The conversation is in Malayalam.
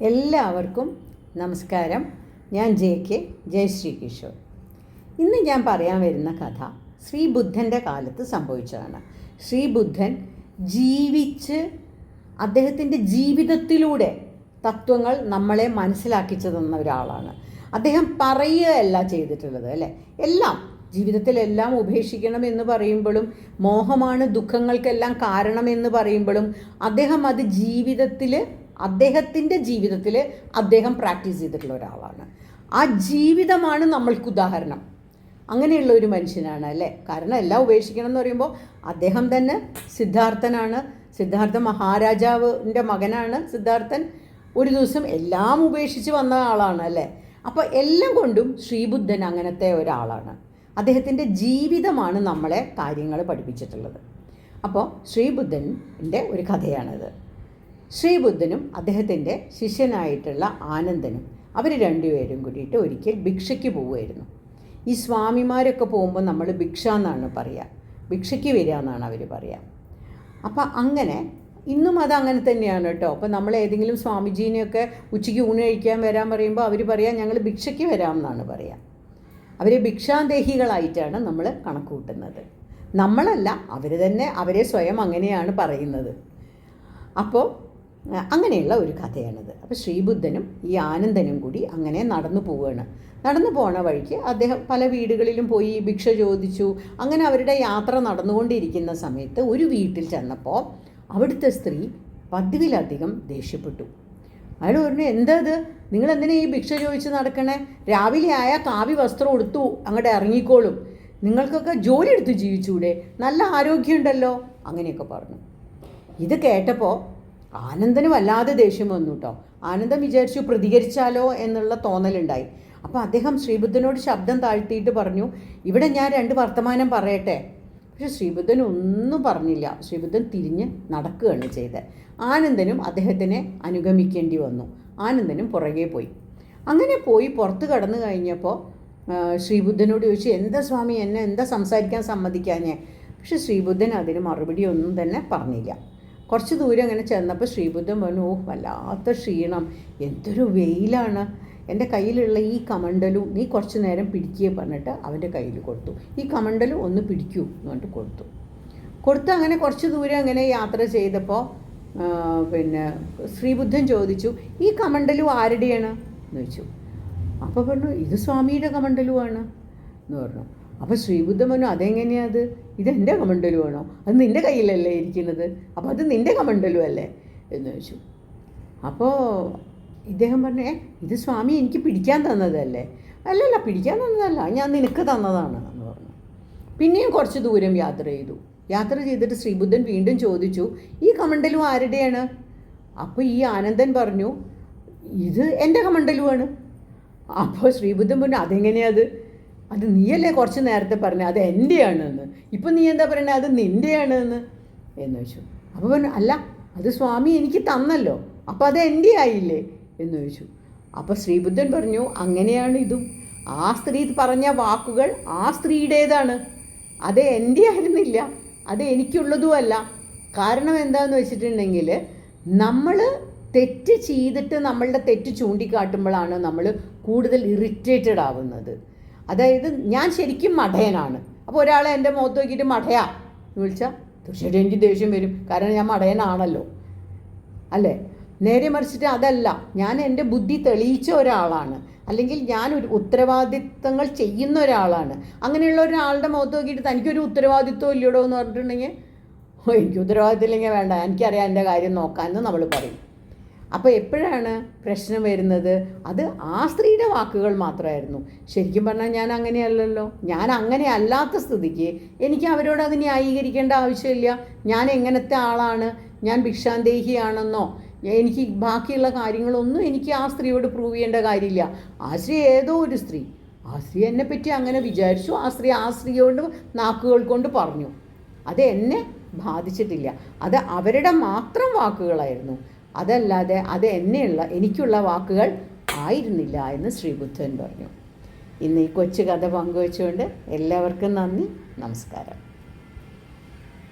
എല്ലാവർക്കും നമസ്കാരം. ഞാൻ ജെ കെ ജയശ്രീ കിഷോർ ഇന്ന് ഞാൻ പറയാൻ വരുന്ന കഥ ശ്രീബുദ്ധന്റെ കാലത്ത് സംഭവിച്ചതാണ്. ശ്രീബുദ്ധൻ ജീവിച്ച് അദ്ദേഹത്തിന്റെ ജീവിതത്തിലൂടെ തത്വങ്ങൾ നമ്മളെ മനസ്സിലാക്കിച്ചു തന്ന ഒരാളാണ്. അദ്ദേഹം പറയുകയല്ല ചെയ്തിട്ടുള്ളത് അല്ലേ? എല്ലാം ജീവിതത്തിലെല്ലാം ഉപേക്ഷിക്കണം എന്ന് പറയുമ്പോഴും മോഹമാണ് ദുഃഖങ്ങൾക്കെല്ലാം കാരണമെന്ന് പറയുമ്പോഴും അദ്ദേഹം അത് ജീവിതത്തിൽ അദ്ദേഹത്തിന്റെ ജീവിതത്തിൽ അദ്ദേഹം പ്രാക്ടീസ് ചെയ്തിട്ടുള്ള ഒരാളാണ്. ആ ജീവിതമാണ് നമ്മൾക്ക് ഉദാഹരണം. അങ്ങനെയുള്ള ഒരു മനുഷ്യനാണ് അല്ലേ? കാരണം എല്ലാം ഉപേക്ഷിക്കണം എന്ന് പറയുമ്പോൾ അദ്ദേഹം തന്നെ സിദ്ധാർത്ഥനാണ്. സിദ്ധാർത്ഥ മഹാരാജാവിന്റെ മകനാണ് സിദ്ധാർത്ഥൻ. ഒരു ദിവസം എല്ലാം ഉപേക്ഷിച്ച് വന്ന ആളാണ് അല്ലേ? അപ്പോൾ എല്ലാം കൊണ്ടും ശ്രീബുദ്ധൻ അങ്ങനത്തെ ഒരാളാണ്. അദ്ദേഹത്തിന്റെ ജീവിതമാണ് നമ്മളെ കാര്യങ്ങൾ പഠിപ്പിച്ചിട്ടുള്ളത്. അപ്പോൾ ശ്രീബുദ്ധന്റെ ഒരു കഥയാണിത്. ശ്രീബുദ്ധനും അദ്ദേഹത്തിന്റെ ശിഷ്യനായിട്ടുള്ള ആനന്ദനും അവർ രണ്ടുപേരും കൂടിയിട്ട് ഒരിക്കൽ ഭിക്ഷയ്ക്ക് പോവുമായിരുന്നു. ഈ സ്വാമിമാരൊക്കെ പോകുമ്പോൾ നമ്മൾ ഭിക്ഷ എന്നാണ് പറയുക. ഭിക്ഷയ്ക്ക് വരിക എന്നാണ് അവർ പറയുക. അപ്പോൾ അങ്ങനെ ഇന്നും അത് അങ്ങനെ തന്നെയാണ് കേട്ടോ. അപ്പോൾ നമ്മൾ ഏതെങ്കിലും സ്വാമിജീനെയൊക്കെ ഉച്ചയ്ക്ക് ഊണ് കഴിക്കാൻ വരാൻ പറയുമ്പോൾ അവർ പറയാം ഞങ്ങൾ ഭിക്ഷയ്ക്ക് വരാം എന്നാണ് പറയുക. അവർ ഭിക്ഷാന്തേഹികളായിട്ടാണ് നമ്മൾ കണക്ക് കൂട്ടുന്നത്. നമ്മളല്ല അവർ തന്നെ അവരെ സ്വയം അങ്ങനെയാണ് പറയുന്നത്. അപ്പോൾ അങ്ങനെയുള്ള ഒരു കഥയാണിത്. അപ്പോൾ ശ്രീബുദ്ധനും ഈ ആനന്ദനും കൂടി അങ്ങനെ നടന്നു പോവുകയാണ് നടന്നു പോണ വഴിക്ക് അദ്ദേഹം പല വീടുകളിലും പോയി ഭിക്ഷ ചോദിച്ചു. അങ്ങനെ അവരുടെ യാത്ര നടന്നുകൊണ്ടിരിക്കുന്ന സമയത്ത് ഒരു വീട്ടിൽ ചെന്നപ്പോൾ അവിടുത്തെ സ്ത്രീ പതിവിലധികം ദേഷ്യപ്പെട്ടു. അയാൾ പറഞ്ഞു എന്താ ഇത്? നിങ്ങൾ എന്തിനാ ഈ ഭിക്ഷ ചോദിച്ച് നടക്കണേ? രാവിലെ ആയ കാവി വസ്ത്രം എടുത്തു അങ്ങോട്ട് ഇറങ്ങിക്കോളും. നിങ്ങൾക്കൊക്കെ ജോലി എടുത്ത് ജീവിച്ചൂടെ. നല്ല ആരോഗ്യമുണ്ടല്ലോ. അങ്ങനെയൊക്കെ പറഞ്ഞു. ഇത് കേട്ടപ്പോൾ ആനന്ദന് വല്ലാതെ ദേഷ്യം വന്നു കേട്ടോ ആനന്ദം വിചാരിച്ചു പ്രതികരിച്ചാലോ എന്നുള്ള തോന്നലുണ്ടായി. അപ്പോൾ അദ്ദേഹം ശ്രീബുദ്ധനോട് ശബ്ദം താഴ്ത്തിയിട്ട് പറഞ്ഞു ഇവിടെ ഞാൻ രണ്ട് വർത്തമാനം പറയട്ടെ. പക്ഷെ ശ്രീബുദ്ധൻ ഒന്നും പറഞ്ഞില്ല. ശ്രീബുദ്ധൻ തിരിഞ്ഞ് നടക്കുകയാണ് ചെയ്തത്. ആനന്ദനും അദ്ദേഹത്തിനെ അനുഗമിക്കേണ്ടി വന്നു. ആനന്ദനും പുറകെ പോയി. അങ്ങനെ പോയി പുറത്ത് കടന്നു കഴിഞ്ഞപ്പോൾ ശ്രീബുദ്ധനോട് ചോദിച്ചു എന്താ സ്വാമി എന്നെ എന്താ സംസാരിക്കാൻ സമ്മതിക്കാഞ്ഞേ? പക്ഷെ ശ്രീബുദ്ധൻ അതിന് മറുപടി ഒന്നും തന്നെ പറഞ്ഞില്ല. കുറച്ച് ദൂരം അങ്ങനെ ചെന്നപ്പോൾ ശ്രീബുദ്ധൻ പറഞ്ഞു ഓ വല്ലാത്ത ക്ഷീണം. എന്തൊരു വെയിലാണ്. എന്റെ കയ്യിലുള്ള ഈ കമണ്ടലും നീ കുറച്ച് നേരം പിടിക്കുക പറഞ്ഞിട്ട് അവന്റെ കയ്യിൽ കൊടുത്തു. ഈ കമണ്ടലും ഒന്ന് പിടിക്കൂ എന്ന് പറഞ്ഞിട്ട് കൊടുത്തു. കൊടുത്ത് അങ്ങനെ കുറച്ച് ദൂരം അങ്ങനെ യാത്ര ചെയ്തപ്പോൾ പിന്നെ ശ്രീബുദ്ധൻ ചോദിച്ചു ഈ കമണ്ടലും ആരുടെയാണ്? എന്ന് ചോദിച്ചു. അപ്പോൾ പറഞ്ഞു ഇത് സ്വാമിയുടെ കമണ്ടലുമാണ് എന്ന് പറഞ്ഞു. അപ്പോൾ ശ്രീബുദ്ധൻ പറഞ്ഞു അതെങ്ങനെയാത് ഇതെന്റെ കമണ്ടലുമാണോ അത് നിന്റെ കയ്യിലല്ലേ ഇരിക്കുന്നത്? അപ്പോൾ അത് നിന്റെ കമണ്ടലു അല്ലേ? എന്ന് ചോദിച്ചു. അപ്പോൾ ഇദ്ദേഹം പറഞ്ഞേ ഇത് സ്വാമി എനിക്ക് പിടിക്കാൻ തന്നതല്ലേ? അല്ലല്ല പിടിക്കാൻ തന്നതല്ല ഞാൻ നിനക്ക് തന്നതാണ് എന്ന് പറഞ്ഞു. പിന്നെയും കുറച്ച് ദൂരം യാത്ര ചെയ്തു. യാത്ര ചെയ്തിട്ട് ശ്രീബുദ്ധൻ വീണ്ടും ചോദിച്ചു ഈ കമണ്ടലും ആരുടെയാണ്? അപ്പോൾ ഈ ആനന്ദൻ പറഞ്ഞു ഇത് എന്റെ കമണ്ടലുമാണ് അപ്പോൾ ശ്രീബുദ്ധൻ പറഞ്ഞു അതെങ്ങനെയത് അത് നീയല്ലേ കുറച്ച് നേരത്തെ പറഞ്ഞത് അത് എന്റെയാണ് എന്ന് ഇപ്പം നീ എന്താ പറയണേ? അത് നിന്റെയാണ് എന്ന് എന്ന് ചോദിച്ചു. അപ്പോൾ പറഞ്ഞു അല്ല അത് സ്വാമി എനിക്ക് തന്നല്ലോ. അപ്പോൾ അത് എന്റെ ആയില്ലേ എന്ന് ചോദിച്ചു. അപ്പോൾ ശ്രീബുദ്ധൻ പറഞ്ഞു അങ്ങനെയാണ് ഇതും. ആ സ്ത്രീ പറഞ്ഞ വാക്കുകൾ ആ സ്ത്രീയുടേതാണ്. അത് എന്റെ ആയിരുന്നില്ല അത് എനിക്കുള്ളതുമല്ല. കാരണം എന്താണെന്ന് വെച്ചിട്ടുണ്ടെങ്കിൽ നമ്മൾ തെറ്റ് ചെയ്തിട്ട് നമ്മളുടെ തെറ്റ് ചൂണ്ടിക്കാട്ടുമ്പോഴാണ് നമ്മൾ കൂടുതൽ ഇറിറ്റേറ്റഡ് ആവുന്നത്. അതായത് ഞാൻ ശരിക്കും മടയനാണ്. അപ്പോൾ ഒരാളെ എന്റെ മുഖത്ത് നോക്കിയിട്ട് എന്ന് വിളിച്ചാൽ തീർച്ചയായിട്ടും എനിക്ക് ദേഷ്യം വരും. കാരണം ഞാൻ മടയനാണല്ലോ. അല്ലേ? നേരെ മറിച്ചിട്ട് അതല്ല ഞാൻ എന്റെ ബുദ്ധി തെളിയിച്ച ഒരാളാണ്. അല്ലെങ്കിൽ ഞാൻ ഒരു ഉത്തരവാദിത്തങ്ങൾ ചെയ്യുന്ന ഒരാളാണ്. അങ്ങനെയുള്ള ഒരാളുടെ മുഖത്ത് നോക്കിയിട്ട് തനിക്കൊരു ഉത്തരവാദിത്വം ഇല്ലയോടോ എന്ന് പറഞ്ഞിട്ടുണ്ടെങ്കിൽ ഓ എനിക്ക് ഉത്തരവാദിത്തം ഇല്ലെങ്കിൽ വേണ്ട. എനിക്കറിയാം എന്റെ കാര്യം നോക്കാമെന്ന് നമ്മൾ പറയും. അപ്പോൾ എപ്പോഴാണ് പ്രശ്നം വരുന്നത്? അത് ആ സ്ത്രീയുടെ വാക്കുകൾ മാത്രമായിരുന്നു. ശരിക്കും പറഞ്ഞാൽ ഞാൻ അങ്ങനെയല്ലല്ലോ. ഞാൻ അങ്ങനെ അല്ലാത്ത സ്ഥിതിക്ക് എനിക്ക് അവരോട് അത് ന്യായീകരിക്കേണ്ട ആവശ്യമില്ല. ഞാൻ എങ്ങനത്തെ ആളാണ്? ഞാൻ ഭിക്ഷാന്തേഹിയാണെന്നോ? എനിക്ക് ബാക്കിയുള്ള കാര്യങ്ങളൊന്നും എനിക്ക് ആ സ്ത്രീയോട് പ്രൂവ് ചെയ്യേണ്ട കാര്യമില്ല. ആ സ്ത്രീ ഏതോ ഒരു സ്ത്രീ. ആ സ്ത്രീ എന്നെ പറ്റി അങ്ങനെ വിചാരിച്ചു. ആ സ്ത്രീ ആ സ്ത്രീയോട് നാക്കുകൾ കൊണ്ട് പറഞ്ഞു. അത് എന്നെ ബാധിച്ചിട്ടില്ല. അത് അവരുടെ മാത്രം വാക്കുകളായിരുന്നു. അതല്ലാതെ അത് എന്നെയുള്ള എനിക്കുള്ള വാക്കുകൾ ആയിരുന്നില്ല എന്ന് ശ്രീബുദ്ധൻ പറഞ്ഞു. ഇന്ന് ഈ കൊച്ചു കഥ പങ്കുവച്ചുകൊണ്ട് എല്ലാവർക്കും നന്ദി. നമസ്കാരം.